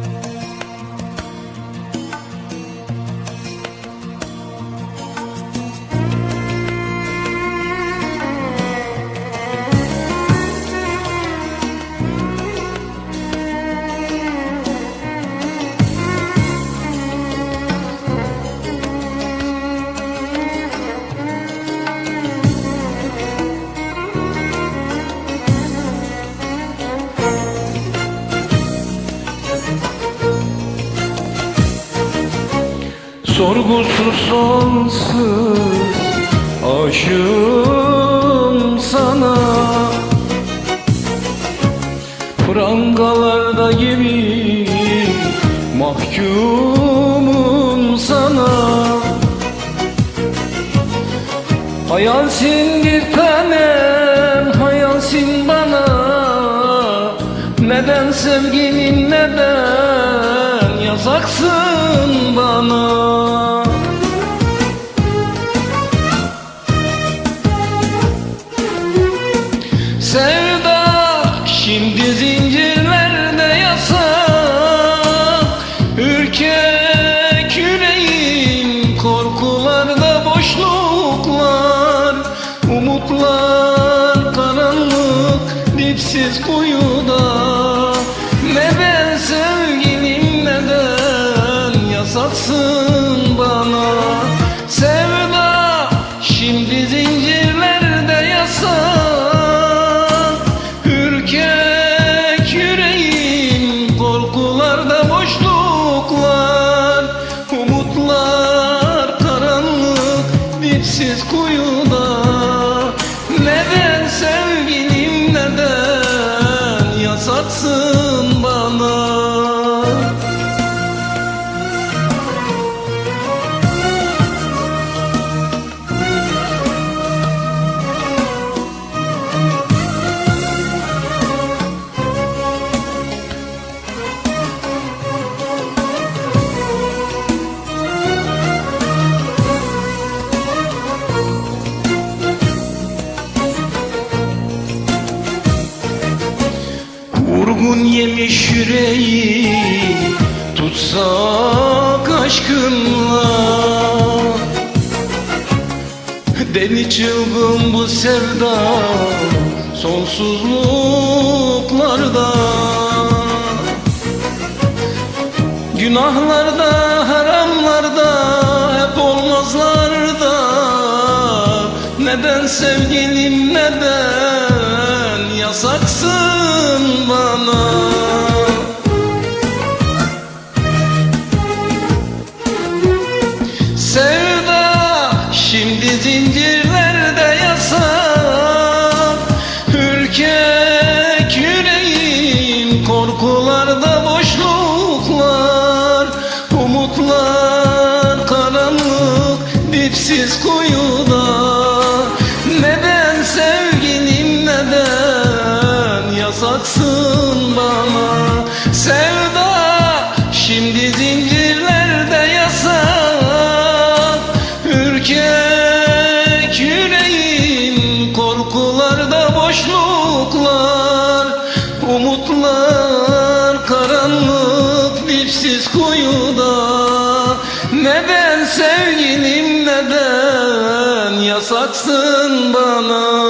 Bye. Sorgusuz sonsuz aşığım sana. Prangalarda gibi mahkumum sana. Hayalsin bir tanem, hayalsin bana. Neden sevgilim neden yazaksın bana dipsiz kuyuda Neden sevgilim neden yasaksın bana Vurgun yemiş yüreği tutsak aşkınla Deli çılgın bu sevda sonsuzluklarda. Günahlarda, haramlarda, hep olmazlarda. Neden sevgilim neden yasaksın bana korkularda boşluklar Umutlar karanlık dipsiz kuyuda Neden sevgilim neden yasaksın bana? Sevda şimdi zincirlerde yasak. Ürkek yüreğim korkularda boşluklar Umutlar dipsiz kuyuda Neden sevgilim neden yasaksın bana